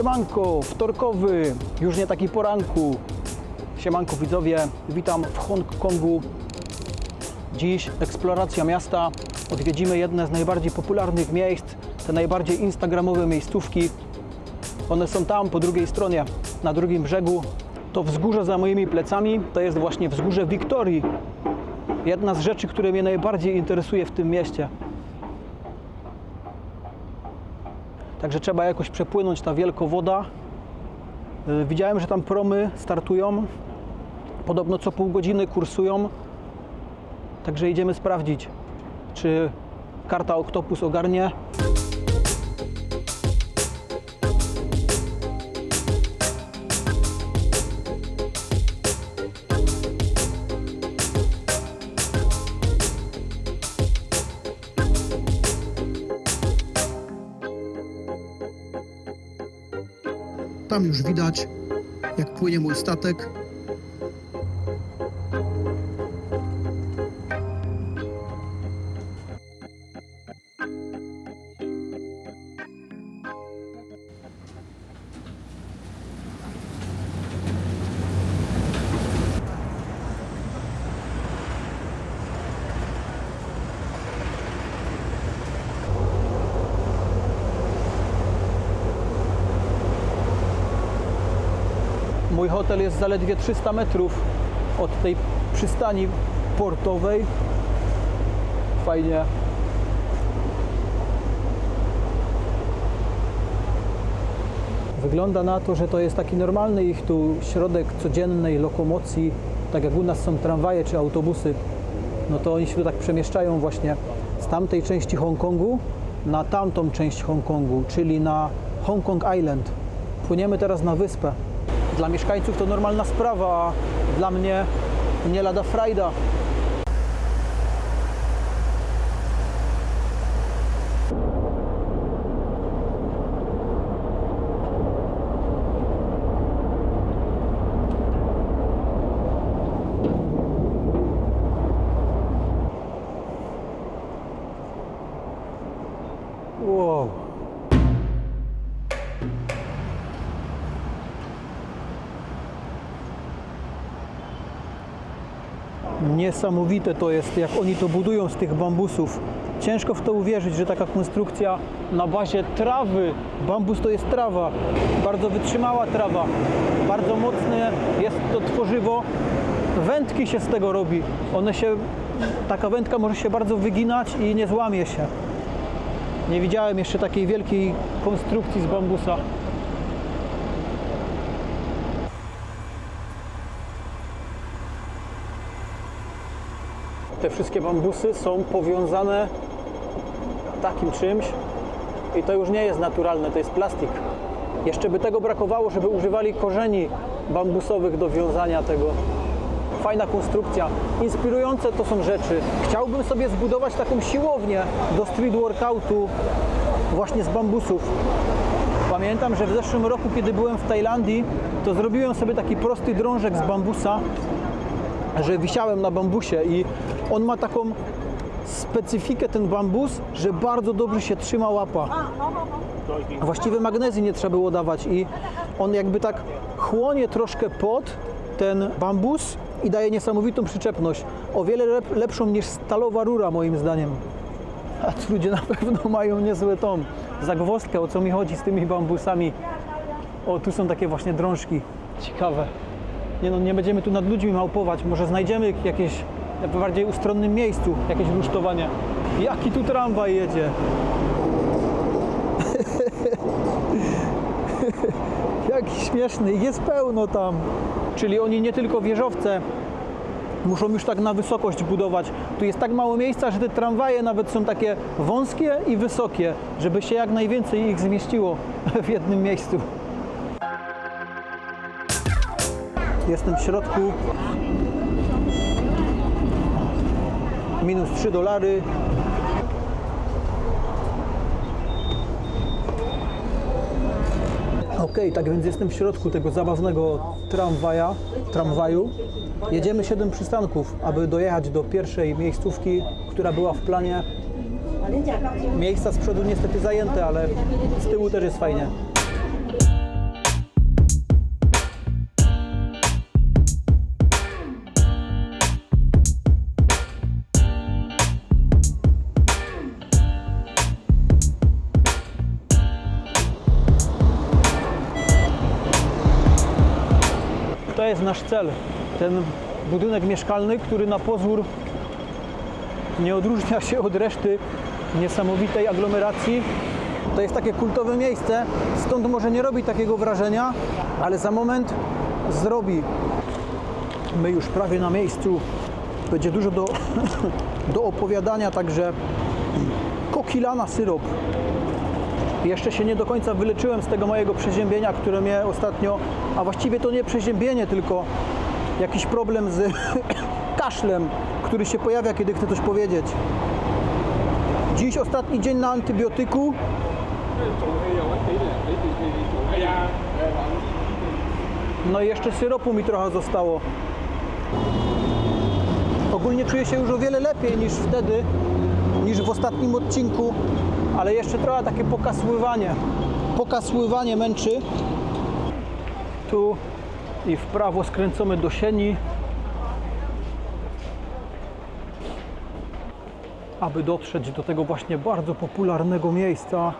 Siemanko, wtorkowy, już nie taki poranku. Siemanko widzowie, witam w Hongkongu. Dziś eksploracja miasta. Odwiedzimy jedne z najbardziej popularnych miejsc, te najbardziej instagramowe miejscówki. One są tam, po drugiej stronie, na drugim brzegu. To wzgórze za moimi plecami to jest właśnie wzgórze Wiktorii. Jedna z rzeczy, które mnie najbardziej interesuje w tym mieście. Także trzeba jakoś przepłynąć ta wielkowoda. Y, Widziałem, że tam promy startują. Podobno co pół godziny kursują. Także idziemy sprawdzić, czy karta Octopus ogarnie. Już widać, jak płynie mój statek. Mój hotel jest zaledwie 300 metrów od tej przystani portowej. Fajnie. Wygląda na to, że to jest taki normalny ich tu środek codziennej lokomocji, tak jak u nas są tramwaje czy autobusy. No to oni się tu tak przemieszczają właśnie z tamtej części Hongkongu na tamtą część Hongkongu, czyli na Hongkong Island. Płyniemy teraz na wyspę. Dla mieszkańców to normalna sprawa, a dla mnie nie lada frajda. Wow. Niesamowite to jest, jak oni to budują z tych bambusów. Ciężko w to uwierzyć, że taka konstrukcja na bazie trawy, bambus to jest trawa, bardzo wytrzymała trawa, bardzo mocne jest to tworzywo, wędki się z tego robi. One się, taka wędka może się bardzo wyginać i nie złamie się. Nie widziałem jeszcze takiej wielkiej konstrukcji z bambusa. Te wszystkie bambusy są powiązane takim czymś i to już nie jest naturalne, to jest plastik. Jeszcze by tego brakowało, żeby używali korzeni bambusowych do wiązania tego. Fajna konstrukcja. Inspirujące to są rzeczy. Chciałbym sobie zbudować taką siłownię do street workoutu właśnie z bambusów. Pamiętam, że w zeszłym roku, kiedy byłem w Tajlandii, to zrobiłem sobie taki prosty drążek z bambusa, że wisiałem na bambusie i on ma taką specyfikę ten bambus, że bardzo dobrze się trzyma łapa. Właściwie magnezji nie trzeba było dawać i on jakby tak chłonie troszkę pod ten bambus i daje niesamowitą przyczepność. O wiele lep- lepszą niż stalowa rura moim zdaniem. A ci ludzie na pewno mają niezłe tą zagwozdkę, o co mi chodzi z tymi bambusami. O, tu są takie właśnie drążki. Ciekawe. Nie no, nie będziemy tu nad ludźmi małpować. Może znajdziemy jakieś w bardziej ustronnym miejscu, jakieś rusztowanie. Jaki tu tramwaj jedzie? Jaki śmieszny, jest pełno tam. Czyli oni nie tylko wieżowce muszą już tak na wysokość budować. Tu jest tak mało miejsca, że te tramwaje nawet są takie wąskie i wysokie, żeby się jak najwięcej ich zmieściło w jednym miejscu. Jestem w środku. Minus 3 dolary. Okej, tak więc jestem w środku tego zabawnego tramwaja, tramwaju. Jedziemy 7 przystanków, aby dojechać do pierwszej miejscówki, która była w planie. Miejsca z przodu niestety zajęte, ale z tyłu też jest fajnie. Jest nasz cel. Ten budynek mieszkalny, który na pozór nie odróżnia się od reszty niesamowitej aglomeracji. To jest takie kultowe miejsce, stąd może nie robi takiego wrażenia, ale za moment zrobi. My już prawie na miejscu. Będzie dużo do, do opowiadania, także kokilana syrop. Jeszcze się nie do końca wyleczyłem z tego mojego przeziębienia, które mnie ostatnio, a właściwie to nie przeziębienie, tylko jakiś problem z kaszlem, który się pojawia, kiedy chcę coś powiedzieć. Dziś ostatni dzień na antybiotyku. No i jeszcze syropu mi trochę zostało. Ogólnie czuję się już o wiele lepiej niż wtedy, niż w ostatnim odcinku, ale jeszcze trochę takie pokasływanie. Pokasływanie męczy. Tu i w prawo skręcamy do sieni, aby dotrzeć do tego właśnie bardzo popularnego miejsca.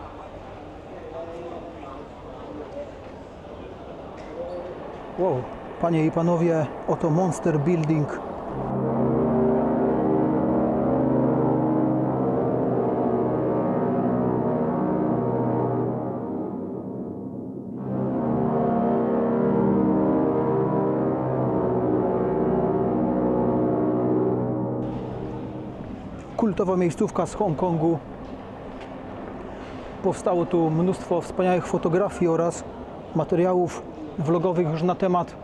Wow, panie i panowie, oto Monster Building. Kultowa miejscówka z Hongkongu. Powstało tu mnóstwo wspaniałych fotografii oraz materiałów vlogowych już na temat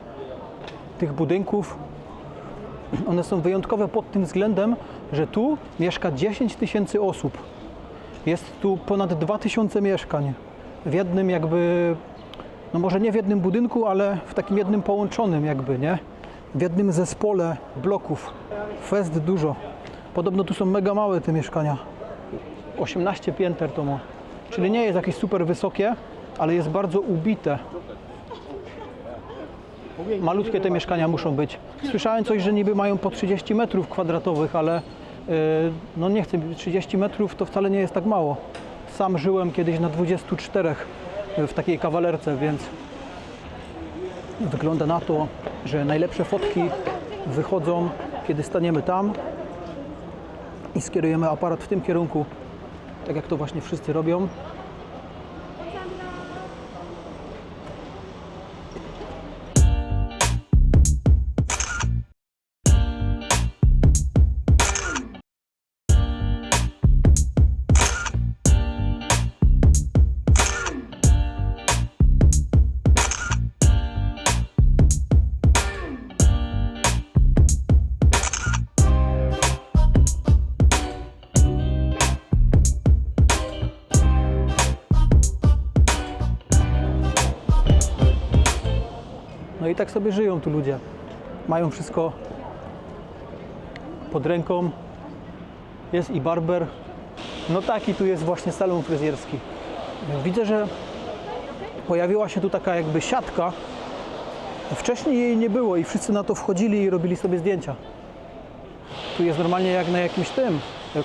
tych budynków. One są wyjątkowe pod tym względem, że tu mieszka 10 tysięcy osób. Jest tu ponad 2000 mieszkań w jednym jakby, no może nie w jednym budynku, ale w takim jednym połączonym jakby, nie? W jednym zespole bloków. Fest dużo. Podobno tu są mega małe te mieszkania. 18 pięter to ma. Czyli nie jest jakieś super wysokie, ale jest bardzo ubite. Malutkie te mieszkania muszą być. Słyszałem coś, że niby mają po 30 metrów kwadratowych, ale yy, no nie chcę, 30 metrów to wcale nie jest tak mało. Sam żyłem kiedyś na 24 w takiej kawalerce, więc wygląda na to, że najlepsze fotki wychodzą, kiedy staniemy tam i skierujemy aparat w tym kierunku, tak jak to właśnie wszyscy robią. Tu ludzie. Mają wszystko pod ręką. Jest i barber. No taki tu jest właśnie salon fryzjerski. Widzę, że pojawiła się tu taka jakby siatka. Wcześniej jej nie było i wszyscy na to wchodzili i robili sobie zdjęcia. Tu jest normalnie jak na jakimś tym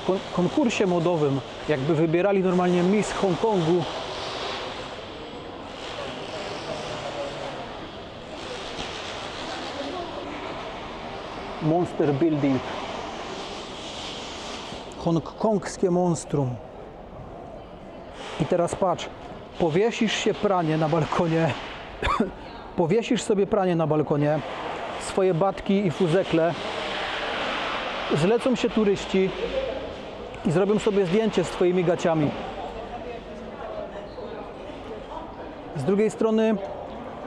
kon- konkursie modowym. Jakby wybierali normalnie Miss Hongkongu. Monster Building. Hongkongskie monstrum. I teraz patrz, powiesisz się pranie na balkonie, powiesisz sobie pranie na balkonie, swoje batki i fuzekle, zlecą się turyści i zrobią sobie zdjęcie z twoimi gaciami. Z drugiej strony,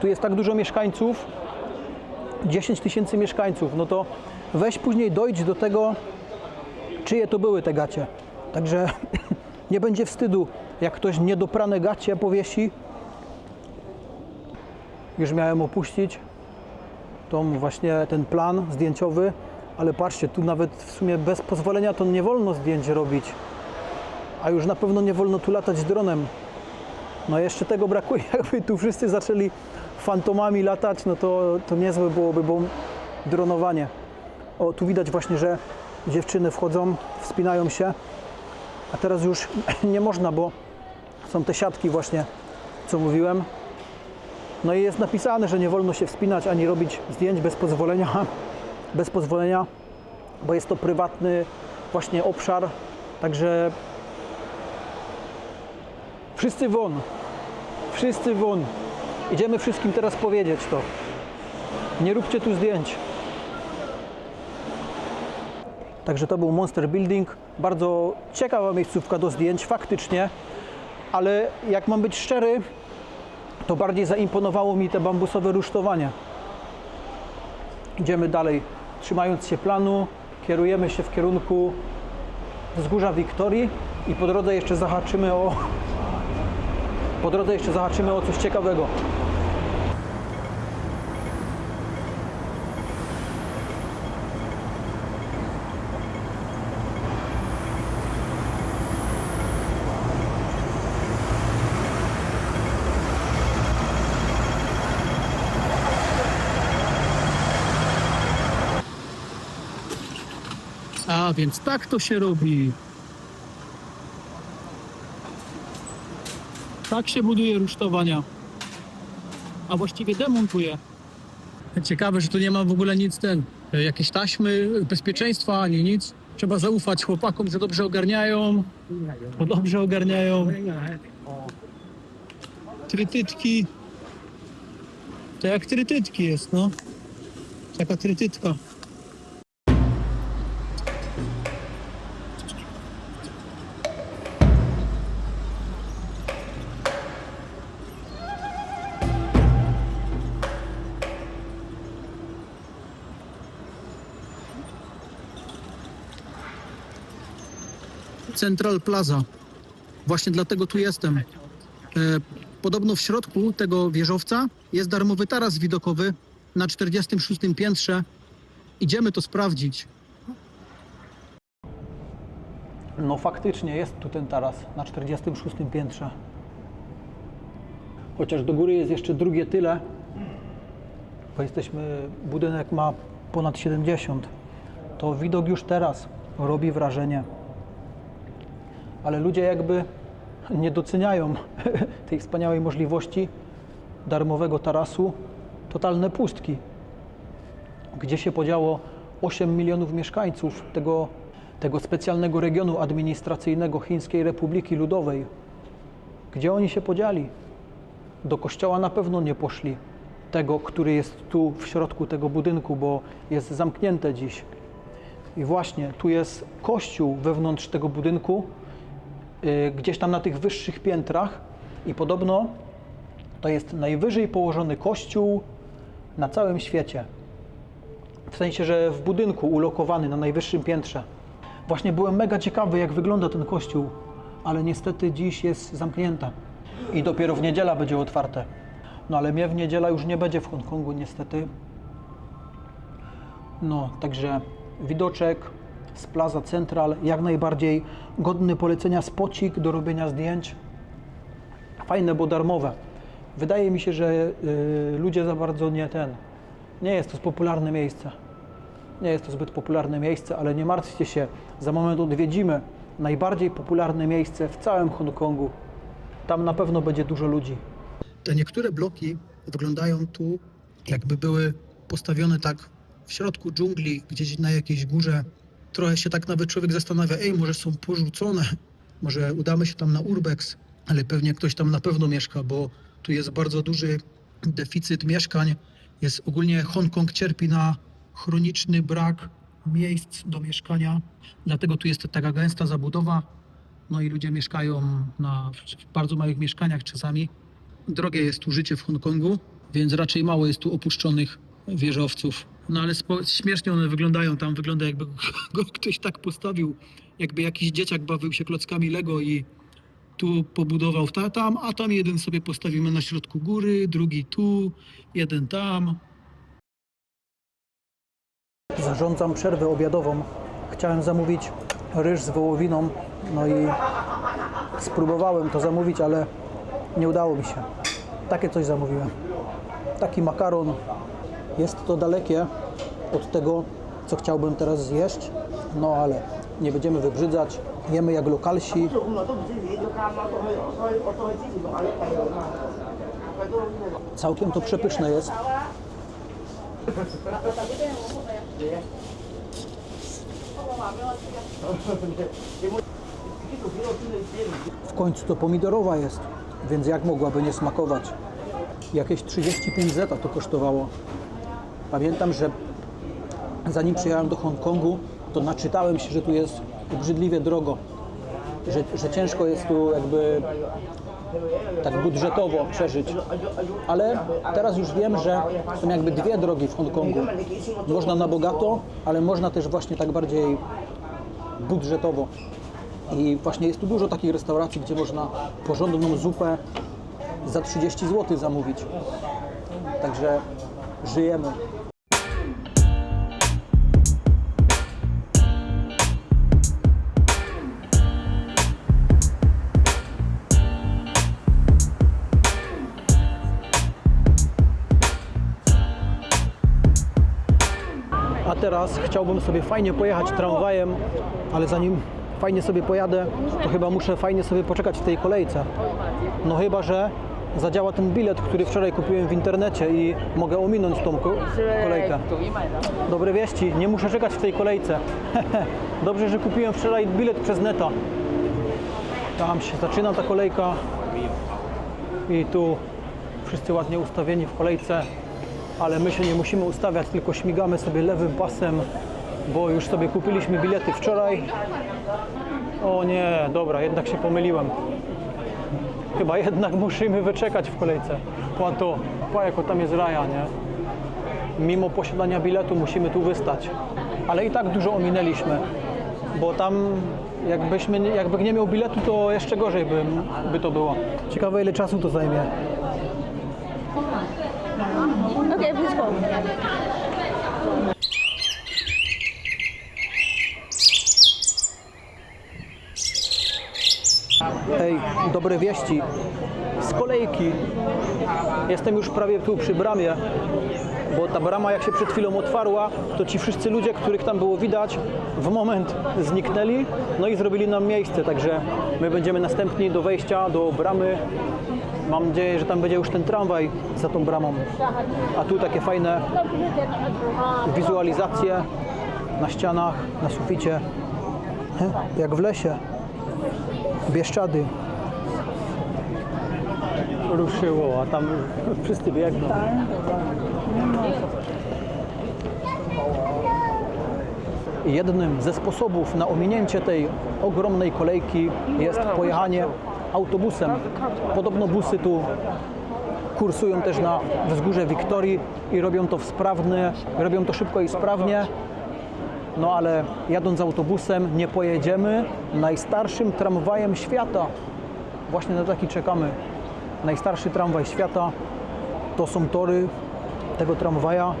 tu jest tak dużo mieszkańców, 10 tysięcy mieszkańców, no to weź później dojdź do tego, czyje to były te gacie. Także nie będzie wstydu, jak ktoś niedoprane gacie powiesi. Już miałem opuścić tą właśnie ten plan zdjęciowy, ale patrzcie, tu nawet w sumie bez pozwolenia to nie wolno zdjęć robić. A już na pewno nie wolno tu latać dronem. No jeszcze tego brakuje, jakby tu wszyscy zaczęli fantomami latać, no to, to niezłe byłoby, bo dronowanie. O, tu widać właśnie, że dziewczyny wchodzą, wspinają się, a teraz już nie można, bo są te siatki właśnie, co mówiłem. No i jest napisane, że nie wolno się wspinać ani robić zdjęć bez pozwolenia, bez pozwolenia, bo jest to prywatny właśnie obszar. Także wszyscy won, wszyscy won. Idziemy wszystkim teraz powiedzieć to. Nie róbcie tu zdjęć. Także to był Monster Building. Bardzo ciekawa miejscówka do zdjęć, faktycznie. Ale jak mam być szczery, to bardziej zaimponowało mi te bambusowe rusztowanie. Idziemy dalej, trzymając się planu, kierujemy się w kierunku wzgórza Wiktorii i po drodze jeszcze zahaczymy o po drodze jeszcze zahaczymy o coś ciekawego. A więc tak to się robi. Tak się buduje rusztowania. A właściwie demontuje. Ciekawe, że tu nie ma w ogóle nic ten, e, jakieś taśmy bezpieczeństwa ani nic. Trzeba zaufać chłopakom, że dobrze ogarniają. Bo dobrze ogarniają. Trytytki. To jak trytytki jest, no. Taka trytytka. Central Plaza. Właśnie dlatego tu jestem. E, podobno w środku tego wieżowca jest darmowy taras widokowy na 46 piętrze. Idziemy to sprawdzić. No faktycznie jest tu ten taras na 46 piętrze. Chociaż do góry jest jeszcze drugie tyle, bo jesteśmy, budynek ma ponad 70, to widok już teraz robi wrażenie. Ale ludzie jakby nie doceniają tej wspaniałej możliwości darmowego tarasu. Totalne pustki. Gdzie się podziało 8 milionów mieszkańców tego, tego specjalnego regionu administracyjnego Chińskiej Republiki Ludowej? Gdzie oni się podzieli? Do kościoła na pewno nie poszli. Tego, który jest tu w środku tego budynku, bo jest zamknięte dziś. I właśnie tu jest kościół wewnątrz tego budynku, gdzieś tam na tych wyższych piętrach i podobno to jest najwyżej położony kościół na całym świecie. W sensie, że w budynku ulokowany na najwyższym piętrze. Właśnie byłem mega ciekawy, jak wygląda ten kościół, ale niestety dziś jest zamknięta i dopiero w niedziela będzie otwarte. No ale mnie w niedziela już nie będzie w Hongkongu, niestety. No, także widoczek z Plaza Central, jak najbardziej godny polecenia spocik do robienia zdjęć. Fajne, bo darmowe. Wydaje mi się, że y, ludzie za bardzo nie ten. Nie jest to popularne miejsce. Nie jest to zbyt popularne miejsce, ale nie martwcie się. Za moment odwiedzimy najbardziej popularne miejsce w całym Hongkongu. Tam na pewno będzie dużo ludzi. Te niektóre bloki wyglądają tu, jakby były postawione tak w środku dżungli, gdzieś na jakiejś górze. Trochę się tak nawet człowiek zastanawia, ej, może są porzucone, może udamy się tam na urbex, ale pewnie ktoś tam na pewno mieszka, bo tu jest bardzo duży deficyt mieszkań. Jest ogólnie Hongkong cierpi na chroniczny brak miejsc do mieszkania, dlatego tu jest taka gęsta zabudowa. No i ludzie mieszkają na, w bardzo małych mieszkaniach czasami. Drogie jest tu życie w Hongkongu, więc raczej mało jest tu opuszczonych wieżowców. No ale śmiesznie one wyglądają. Tam wygląda jakby go ktoś tak postawił, jakby jakiś dzieciak bawił się klockami Lego i tu pobudował ta, tam, a tam jeden sobie postawimy na środku góry, drugi tu, jeden tam. Zarządzam przerwę obiadową. Chciałem zamówić ryż z wołowiną, no i spróbowałem to zamówić, ale nie udało mi się. Takie coś zamówiłem. Taki makaron. Jest to dalekie od tego, co chciałbym teraz zjeść, no ale nie będziemy wybrzydzać. Jemy jak lokalsi. Całkiem to przepyszne jest. W końcu to pomidorowa jest, więc jak mogłaby nie smakować? Jakieś 35 zeta to kosztowało. Pamiętam, że zanim przyjechałem do Hongkongu, to naczytałem się, że tu jest obrzydliwie drogo. Że, że ciężko jest tu jakby tak budżetowo przeżyć. Ale teraz już wiem, że są jakby dwie drogi w Hongkongu. Można na bogato, ale można też właśnie tak bardziej budżetowo. I właśnie jest tu dużo takich restauracji, gdzie można porządną zupę za 30 zł zamówić. Także żyjemy. Teraz chciałbym sobie fajnie pojechać tramwajem, ale zanim fajnie sobie pojadę, to chyba muszę fajnie sobie poczekać w tej kolejce. No chyba, że zadziała ten bilet, który wczoraj kupiłem w internecie i mogę ominąć tą ko- kolejkę. Dobre wieści, nie muszę czekać w tej kolejce. Dobrze, że kupiłem wczoraj bilet przez neta. Tam się zaczyna ta kolejka i tu wszyscy ładnie ustawieni w kolejce, ale my się nie musimy ustawiać, tylko śmigamy sobie lewym pasem, bo już sobie kupiliśmy bilety wczoraj. O nie, dobra, jednak się pomyliłem. Chyba jednak musimy wyczekać w kolejce. Po to, jako tam jest raja, nie? Mimo posiadania biletu musimy tu wystać. Ale i tak dużo ominęliśmy, bo tam jakbyśmy, jakby nie miał biletu, to jeszcze gorzej by, by to było. Ciekawe ile czasu to zajmie. Okay, please go. Ej, dobre wieści. Z kolejki. Jestem już prawie tu przy bramie, bo ta brama jak się przed chwilą otwarła, to ci wszyscy ludzie, których tam było widać, w moment zniknęli, no i zrobili nam miejsce, także my będziemy następni do wejścia do bramy. Mam nadzieję, że tam będzie już ten tramwaj za tą bramą. A tu takie fajne wizualizacje na ścianach, na suficie. Jak w lesie. Bieszczady. Ruszyło, a tam wszyscy biegną. Jednym ze sposobów na ominięcie tej ogromnej kolejki jest pojechanie autobusem. Podobno busy tu kursują też na wzgórze Wiktorii i robią to w robią to szybko i sprawnie. No ale jadąc autobusem nie pojedziemy najstarszym tramwajem świata. Właśnie na taki czekamy. Najstarszy tramwaj świata to są tory tego tramwaja.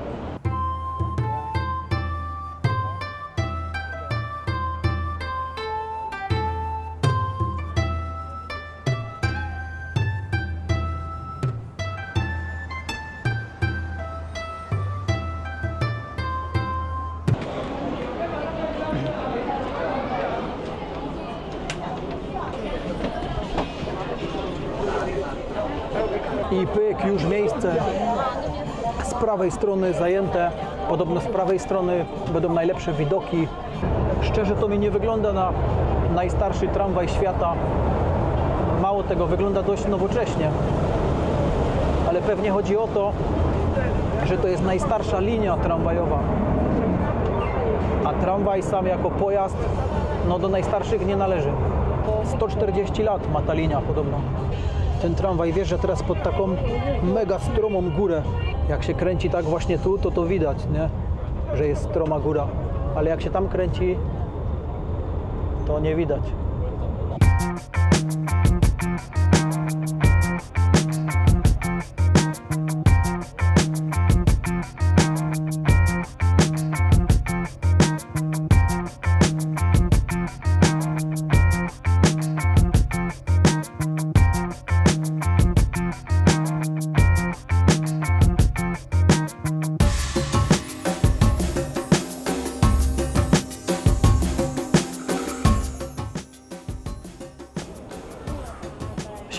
Już miejsce z prawej strony zajęte. Podobno z prawej strony będą najlepsze widoki. Szczerze to mi nie wygląda na najstarszy tramwaj świata. Mało tego, wygląda dość nowocześnie. Ale pewnie chodzi o to, że to jest najstarsza linia tramwajowa. A tramwaj sam jako pojazd no do najstarszych nie należy. 140 lat ma ta linia podobno. Ten tramwaj wjeżdża teraz pod taką mega stromą górę. Jak się kręci tak właśnie tu, to to widać, nie? że jest stroma góra. Ale jak się tam kręci, to nie widać.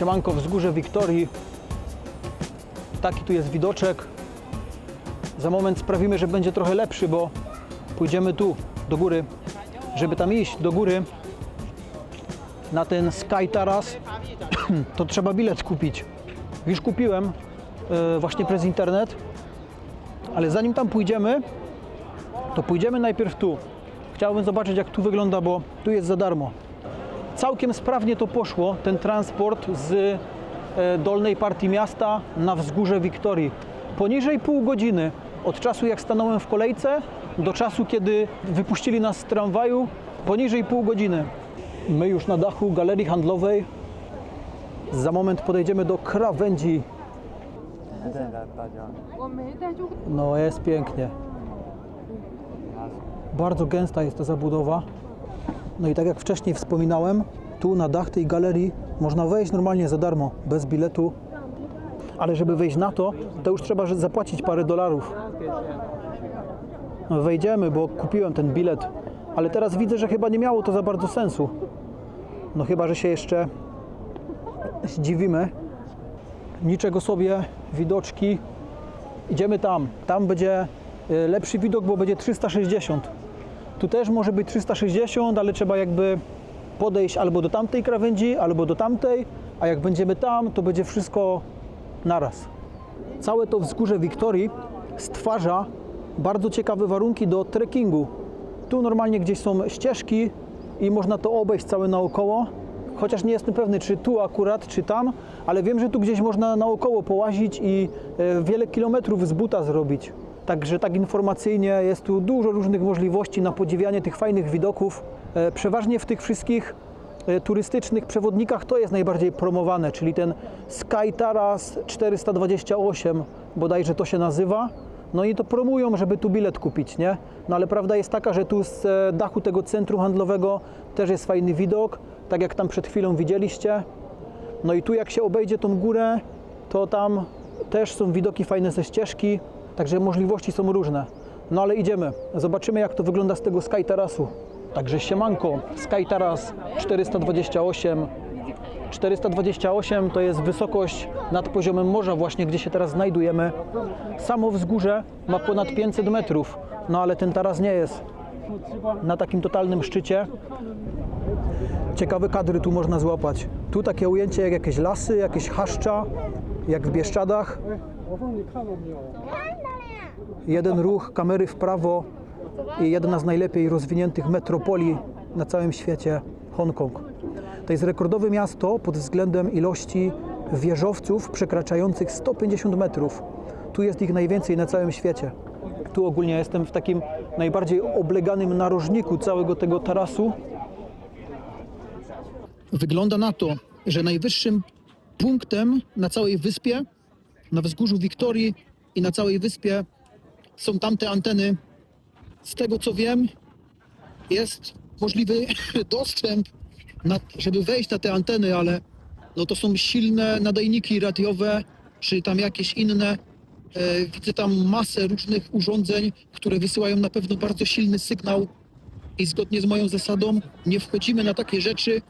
Siemanko, wzgórze Wiktorii. Taki tu jest widoczek. Za moment sprawimy, że będzie trochę lepszy, bo pójdziemy tu, do góry. Żeby tam iść do góry, na ten Sky Taras, to trzeba bilet kupić. Już kupiłem e, właśnie przez internet, ale zanim tam pójdziemy, to pójdziemy najpierw tu. Chciałbym zobaczyć, jak tu wygląda, bo tu jest za darmo. Całkiem sprawnie to poszło, ten transport z e, dolnej partii miasta na wzgórze Wiktorii. Poniżej pół godziny od czasu, jak stanąłem w kolejce, do czasu, kiedy wypuścili nas z tramwaju, poniżej pół godziny. My już na dachu galerii handlowej. Za moment podejdziemy do krawędzi. No jest pięknie. Bardzo gęsta jest ta zabudowa. No i tak jak wcześniej wspominałem, tu na dach tej galerii można wejść normalnie za darmo, bez biletu. Ale żeby wejść na to, to już trzeba zapłacić parę dolarów. No wejdziemy, bo kupiłem ten bilet, ale teraz widzę, że chyba nie miało to za bardzo sensu. No chyba, że się jeszcze zdziwimy. Niczego sobie, widoczki. Idziemy tam. Tam będzie y, lepszy widok, bo będzie 360. Tu też może być 360, ale trzeba jakby podejść albo do tamtej krawędzi, albo do tamtej, a jak będziemy tam, to będzie wszystko naraz. Całe to wzgórze Wiktorii stwarza bardzo ciekawe warunki do trekkingu. Tu normalnie gdzieś są ścieżki i można to obejść całe naokoło. Chociaż nie jestem pewny, czy tu akurat, czy tam, ale wiem, że tu gdzieś można naokoło połazić i e, wiele kilometrów z buta zrobić. Także tak informacyjnie jest tu dużo różnych możliwości na podziwianie tych fajnych widoków. E, Przeważnie w tych wszystkich e, turystycznych przewodnikach to jest najbardziej promowane, czyli ten Sky Taras 428, bodajże to się nazywa. No i to promują, żeby tu bilet kupić, nie? No ale prawda jest taka, że tu z e, dachu tego centrum handlowego też jest fajny widok, tak jak tam przed chwilą widzieliście. No i tu jak się obejdzie tą górę, to tam też są widoki fajne ze ścieżki, także możliwości są różne. No ale idziemy, zobaczymy jak to wygląda z tego Sky Tarasu. Także siemanko, Sky Taras 428. 428 to jest wysokość nad poziomem morza właśnie, gdzie się teraz znajdujemy. Samo wzgórze ma ponad 500 metrów, no ale ten taras nie jest na takim totalnym szczycie. Ciekawe kadry tu można złapać. Tu takie ujęcie jak jakieś lasy, jakieś chaszcza, jak w Bieszczadach. Jeden ruch kamery w prawo i jedna z najlepiej rozwiniętych metropolii na całym świecie Hongkong. To jest rekordowe miasto pod względem ilości wieżowców przekraczających 150 metrów. Tu jest ich najwięcej na całym świecie. Tu ogólnie jestem w takim najbardziej obleganym narożniku całego tego tarasu. Wygląda na to, że najwyższym punktem na całej wyspie, na wzgórzu Wiktorii i na całej wyspie są tamte anteny. Z tego co wiem, jest możliwy dostęp, na, żeby wejść na te anteny, ale no to są silne nadajniki radiowe, czy tam jakieś inne. E, widzę tam masę różnych urządzeń, które wysyłają na pewno bardzo silny sygnał i zgodnie z moją zasadą nie wchodzimy na takie rzeczy,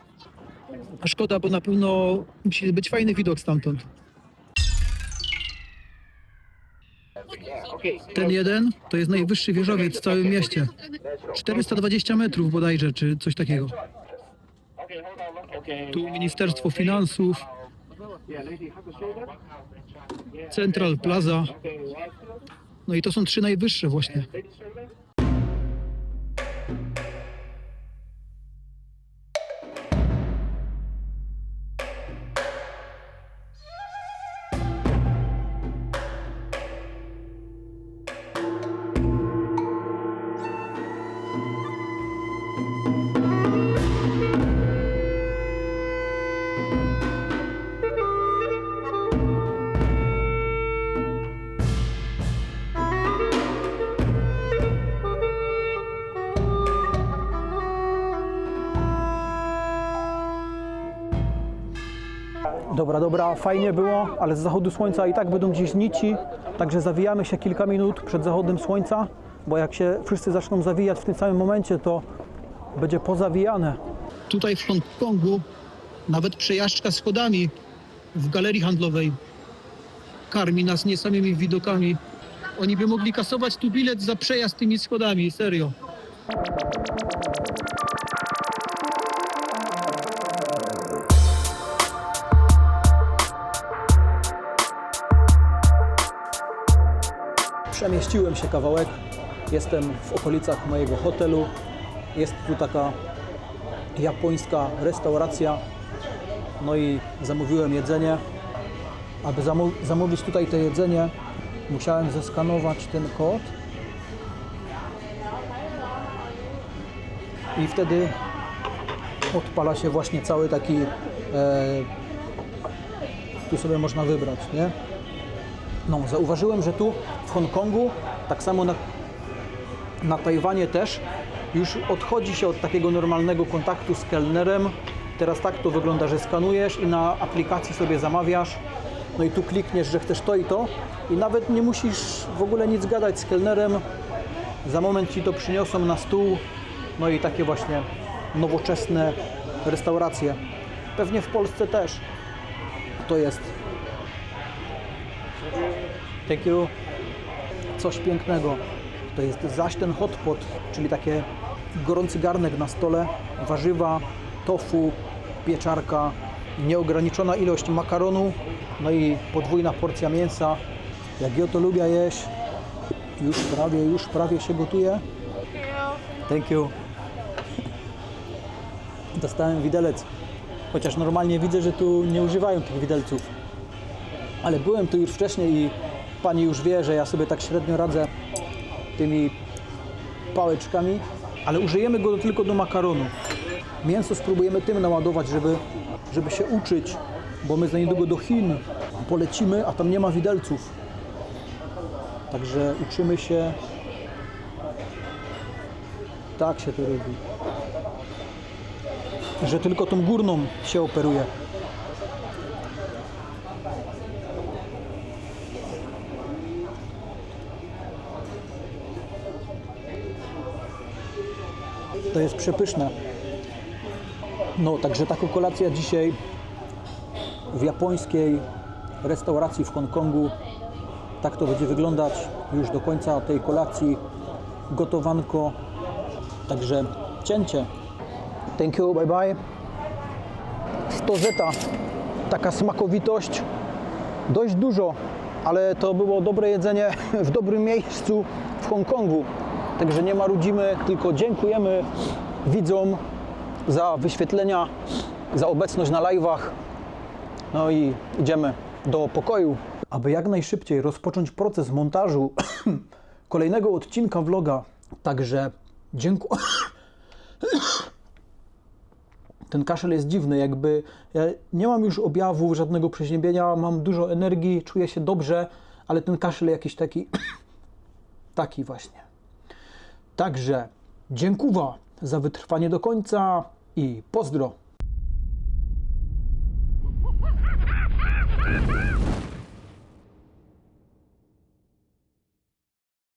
szkoda, bo na pewno musi być fajny widok stamtąd. Ten jeden to jest najwyższy wieżowiec w całym mieście. 420 metrów bodajże, czy coś takiego. Tu Ministerstwo Finansów, Central Plaza. No i to są trzy najwyższe właśnie. Fajnie było, ale z zachodu słońca i tak będą gdzieś nici, także zawijamy się kilka minut przed zachodem słońca, bo jak się wszyscy zaczną zawijać w tym samym momencie, to będzie pozawijane. Tutaj w Hongkongu nawet przejażdżka schodami w galerii handlowej karmi nas niesamymi widokami. Oni by mogli kasować tu bilet za przejazd tymi schodami, serio. Przemieściłem się kawałek. Jestem w okolicach mojego hotelu. Jest tu taka japońska restauracja. No i zamówiłem jedzenie. Aby zamówić tutaj to jedzenie, musiałem zeskanować ten kod. I wtedy odpala się właśnie cały taki. E, tu sobie można wybrać, nie? No, zauważyłem, że tu w Hongkongu, tak samo na, na Tajwanie też, już odchodzi się od takiego normalnego kontaktu z kelnerem. Teraz tak to wygląda, że skanujesz i na aplikacji sobie zamawiasz. No i tu klikniesz, że chcesz to i to i nawet nie musisz w ogóle nic gadać z kelnerem. Za moment ci to przyniosą na stół. No i takie właśnie nowoczesne restauracje. Pewnie w Polsce też to jest. Thank you. Coś pięknego. To jest zaś ten hot pot, czyli takie gorący garnek na stole, warzywa, tofu, pieczarka, nieograniczona ilość makaronu, no i podwójna porcja mięsa. Jak ja to lubię jeść, już prawie, już prawie się gotuje. Thank you. Dostałem widelec, chociaż normalnie widzę, że tu nie używają tych widelców ale byłem tu już wcześniej i pani już wie, że ja sobie tak średnio radzę tymi pałeczkami, ale użyjemy go tylko do makaronu. Mięso spróbujemy tym naładować, żeby, żeby się uczyć, bo my za niedługo do Chin polecimy, a tam nie ma widelców. Także uczymy się. Tak się to robi. Że tylko tą górną się operuje. To jest przepyszne. No, także taka kolacja dzisiaj w japońskiej restauracji w Hongkongu. Tak to będzie wyglądać już do końca tej kolacji. Gotowanko. Także cięcie. Thank you, bye bye. 100 zeta. Taka smakowitość. Dość dużo, ale to było dobre jedzenie w dobrym miejscu w Hongkongu. Także nie marudzimy, tylko dziękujemy widzom za wyświetlenia, za obecność na live'ach. No i idziemy do pokoju. Aby jak najszybciej rozpocząć proces montażu kolejnego odcinka vloga. Także dziękuję. Ten kaszel jest dziwny, jakby ja nie mam już objawów żadnego przeziębienia, mam dużo energii, czuję się dobrze, ale ten kaszel jakiś taki taki właśnie. Także dziękuwa za wytrwanie do końca i pozdro!